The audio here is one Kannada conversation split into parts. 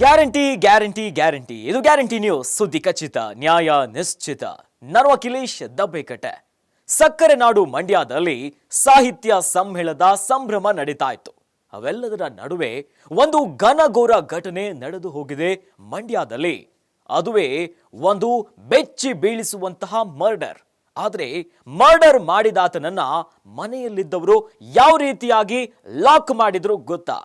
Guarantee guarantee guarantee. ಇದು ಗ್ಯಾರಂಟಿ ನ್ಯೂಸ್. ಸುದ್ದಿ ಖಚಿತ, ನ್ಯಾಯ ನಿಶ್ಚಿತ. ನಾನು ಅಖಿಲೇಶ್ ದಬ್ಬೆಕಟ್ಟೆ. ಸಕ್ಕರೆ ನಾಡು ಮಂಡ್ಯದಲ್ಲಿ ಸಾಹಿತ್ಯ ಸಮ್ಮೇಳದ ಸಂಭ್ರಮ ನಡೀತಾ ಇತ್ತು ಅವೆಲ್ಲದರ ನಡುವೆ ಒಂದು ಘನಘೋರ ಘಟನೆ ನಡೆದು ಹೋಗಿದೆ ಮಂಡ್ಯದಲ್ಲಿ. ಅದುವೇ ಒಂದು ಬೆಚ್ಚಿ ಬೀಳಿಸುವಂತಹ ಮರ್ಡರ್. ಆದರೆ ಮರ್ಡರ್ ಮಾಡಿದಾತನನ್ನ ಮನೆಯಲ್ಲಿದ್ದವರು ಯಾವ ರೀತಿಯಾಗಿ ಲಾಕ್ ಮಾಡಿದ್ರು ಗೊತ್ತಾ?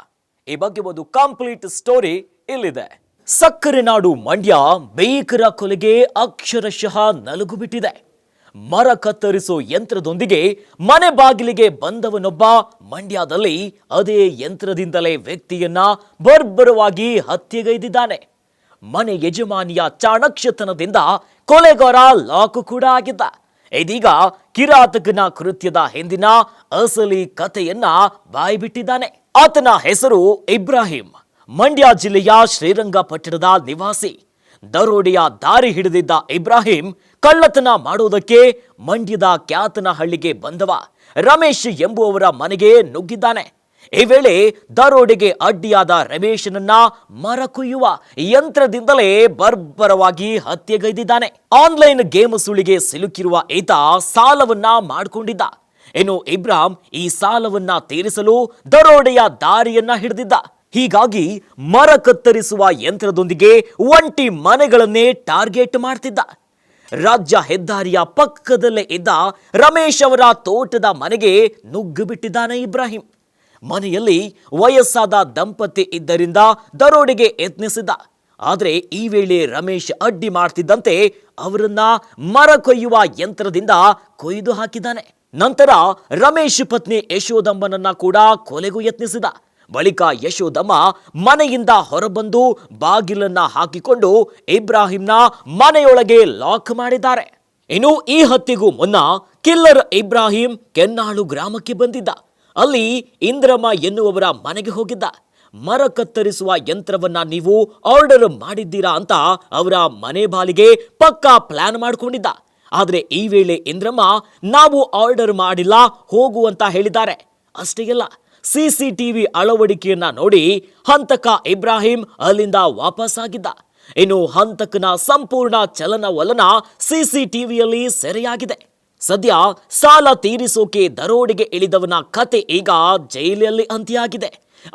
ಈ ಬಗ್ಗೆ ಒಂದು ಕಂಪ್ಲೀಟ್ ಸ್ಟೋರಿ ಇಲ್ಲಿದೆ. ಸಕ್ಕರೆ ನಾಡು ಮಂಡ್ಯ ಬೇಕರ ಕೊಲೆಗೆ ಅಕ್ಷರಶಃ ನಲುಗುಬಿಟ್ಟಿದೆ. ಮರ ಕತ್ತರಿಸೋ ಯಂತ್ರದೊಂದಿಗೆ ಮನೆ ಬಾಗಿಲಿಗೆ ಬಂದವನೊಬ್ಬ ಮಂಡ್ಯದಲ್ಲಿ ಅದೇ ಯಂತ್ರದಿಂದಲೇ ವ್ಯಕ್ತಿಯನ್ನ ಬರ್ಬರವಾಗಿ ಹತ್ಯೆಗೈದಿದ್ದಾನೆ. ಮನೆ ಯಜಮಾನಿಯ ಚಾಣಕ್ಷತನದಿಂದ ಕೊಲೆಗಾರ ಲಾಕು ಕೂಡ ಆಗಿದ್ದ. ಇದೀಗ ಕಿರಾತಕನ ಕೃತ್ಯದ ಹಿಂದಿನ ಅಸಲಿ ಕಥೆಯನ್ನ ಬಾಯ್ಬಿಟ್ಟಿದ್ದಾನೆ. ಆತನ ಹೆಸರು ಇಬ್ರಾಹಿಂ. ಮಂಡ್ಯ ಜಿಲ್ಲೆಯ ಶ್ರೀರಂಗಪಟ್ಟಣದ ನಿವಾಸಿ ದರೋಡೆಯ ದಾರಿ ಹಿಡಿದಿದ್ದ ಇಬ್ರಾಹಿಂ ಕಳ್ಳತನ ಮಾಡುವುದಕ್ಕೆ ಮಂಡ್ಯದ ಕ್ಯಾತನಹಳ್ಳಿಗೆ ಬಂದವ. ರಮೇಶ್ ಎಂಬುವವರ ಮನೆಗೆ ನುಗ್ಗಿದ್ದಾನೆ. ಈ ವೇಳೆ ದರೋಡೆಗೆ ಅಡ್ಡಿಯಾದ ರಮೇಶನನ್ನ ಮರ ಕೊಯ್ಯುವ ಯಂತ್ರದಿಂದಲೇ ಬರ್ಬರವಾಗಿ ಹತ್ಯೆಗೈದಿದ್ದಾನೆ. ಆನ್ಲೈನ್ ಗೇಮ್ ಸುಳಿಗೆ ಸಿಲುಕಿರುವ ಈತ ಸಾಲವನ್ನ ಮಾಡಿಕೊಂಡಿದ್ದ. ಇನ್ನು ಇಬ್ರಾಹಿಂ ಈ ಸಾಲವನ್ನ ತೀರಿಸಲು ದರೋಡೆಯ ದಾರಿಯನ್ನ ಹಿಡಿದಿದ್ದ. ಹೀಗಾಗಿ ಮರ ಕತ್ತರಿಸುವ ಯಂತ್ರದೊಂದಿಗೆ ಒಂಟಿ ಮನೆಗಳನ್ನೇ ಟಾರ್ಗೆಟ್ ಮಾಡ್ತಿದ್ದ. ರಾಜ್ಯ ಹೆದ್ದಾರಿಯ ಪಕ್ಕದಲ್ಲೇ ಇದ್ದ ರಮೇಶ್ ಅವರ ತೋಟದ ಮನೆಗೆ ನುಗ್ಗು ಬಿಟ್ಟಿದ್ದಾನೆ ಇಬ್ರಾಹಿಂ. ಮನೆಯಲ್ಲಿ ವಯಸ್ಸಾದ ದಂಪತಿ ಇದ್ದರಿಂದ ದರೋಡೆಗೆ ಯತ್ನಿಸಿದ್ದ. ಆದರೆ ಈ ವೇಳೆ ರಮೇಶ್ ಅಡ್ಡಿ ಮಾಡ್ತಿದ್ದಂತೆ ಅವರನ್ನ ಮರ ಕೊಯ್ಯುವ ಯಂತ್ರದಿಂದ ಕೊಯ್ದು ಹಾಕಿದ್ದಾನೆ. ನಂತರ ರಮೇಶ್ ಪತ್ನಿ ಯಶೋದಮ್ಮನನ್ನ ಕೂಡ ಕೊಲೆಗೂ ಯತ್ನಿಸಿದ. ಬಳಿಕ ಯಶೋದಮ್ಮ ಮನೆಯಿಂದ ಹೊರಬಂದು ಬಾಗಿಲನ್ನ ಹಾಕಿಕೊಂಡು ಇಬ್ರಾಹಿಂನ ಮನೆಯೊಳಗೆ ಲಾಕ್ ಮಾಡಿದ್ದಾರೆ. ಇನ್ನು ಈ ಹತ್ತಿಗೂ ಮುನ್ನ ಕಿಲ್ಲರ್ ಇಬ್ರಾಹಿಂ ಕೆನ್ನಾಳು ಗ್ರಾಮಕ್ಕೆ ಬಂದಿದ್ದ. ಅಲ್ಲಿ ಇಂದ್ರಮ್ಮ ಎನ್ನುವವರ ಮನೆಗೆ ಹೋಗಿದ್ದ. ಮರ ಕತ್ತರಿಸುವ ಯಂತ್ರವನ್ನ ನೀವು ಆರ್ಡರ್ ಮಾಡಿದ್ದೀರಾ ಅಂತ ಅವರ ಮನೆ ಬಾಲಿಗೆ ಪಕ್ಕಾ ಪ್ಲಾನ್ ಮಾಡ್ಕೊಂಡಿದ್ದ. ಆದ್ರೆ ಈ ವೇಳೆ ಇಂದ್ರಮ್ಮ, ನಾವು ಆರ್ಡರ್ ಮಾಡಿಲ್ಲ, ಹೋಗು ಅಂತ ಹೇಳಿದ್ದಾರೆ. ಅಷ್ಟೇ ಅಲ್ಲ ಸಿಸಿಟಿವಿ ಅಳವಡಿಕೆಯನ್ನ ನೋಡಿ ಹಂತಕ ಇಬ್ರಾಹಿಂ ಅಲ್ಲಿಂದ ವಾಪಸ್ ಆಗಿದ್ದ ಇನ್ನು ಹಂತಕನ ಸಂಪೂರ್ಣ ಚಲನವಲನ ಸಿಸಿಟಿವಿಯಲ್ಲಿ ಸೆರೆಯಾಗಿದೆ. ಸದ್ಯ ಸಾಲ ತೀರಿಸೋಕೆ ದರೋಡೆಗೆ ಇಳಿದವನ ಕತೆ ಈಗ ಜೈಲಲ್ಲಿ ಅಂತ್ಯಾಗಿದೆ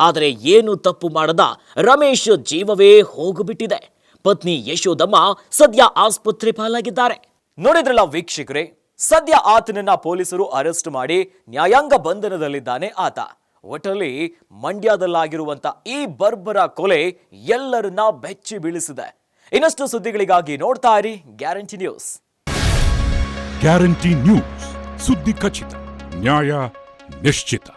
ಆದರೆ ಏನು ತಪ್ಪು ಮಾಡದ ರಮೇಶ್ ಜೀವವೇ ಹೋಗುಬಿಟ್ಟಿದೆ. ಪತ್ನಿ ಯಶೋದಮ್ಮ ಸದ್ಯ ಆಸ್ಪತ್ರೆ ಪಾಲಾಗಿದ್ದಾರೆ. ನೋಡಿದ್ರಲ್ಲ ವೀಕ್ಷಕರೇ, ಸದ್ಯ ಆತನನ್ನ ಪೊಲೀಸರು ಅರೆಸ್ಟ್ ಮಾಡಿ ನ್ಯಾಯಾಂಗ ಬಂಧನದಲ್ಲಿದ್ದಾನೆ ಆತ. ಒಟ್ಟಲ್ಲಿ ಮಂಡ್ಯದಲ್ಲಾಗಿರುವಂತ ಈ ಬರ್ಬರ ಕೊಲೆ ಎಲ್ಲರನ್ನ ಬೆಚ್ಚಿ ಬೀಳಿಸಿದೆ. ಇನ್ನಷ್ಟು ಸುದ್ದಿಗಳಿಗಾಗಿ ನೋಡ್ತಾ ಇರಿ ಗ್ಯಾರಂಟಿ ನ್ಯೂಸ್. Guarantee news. ಸುದ್ದಿ ಖಚಿತ, ನ್ಯಾಯ ನಿಶ್ಚಿತ.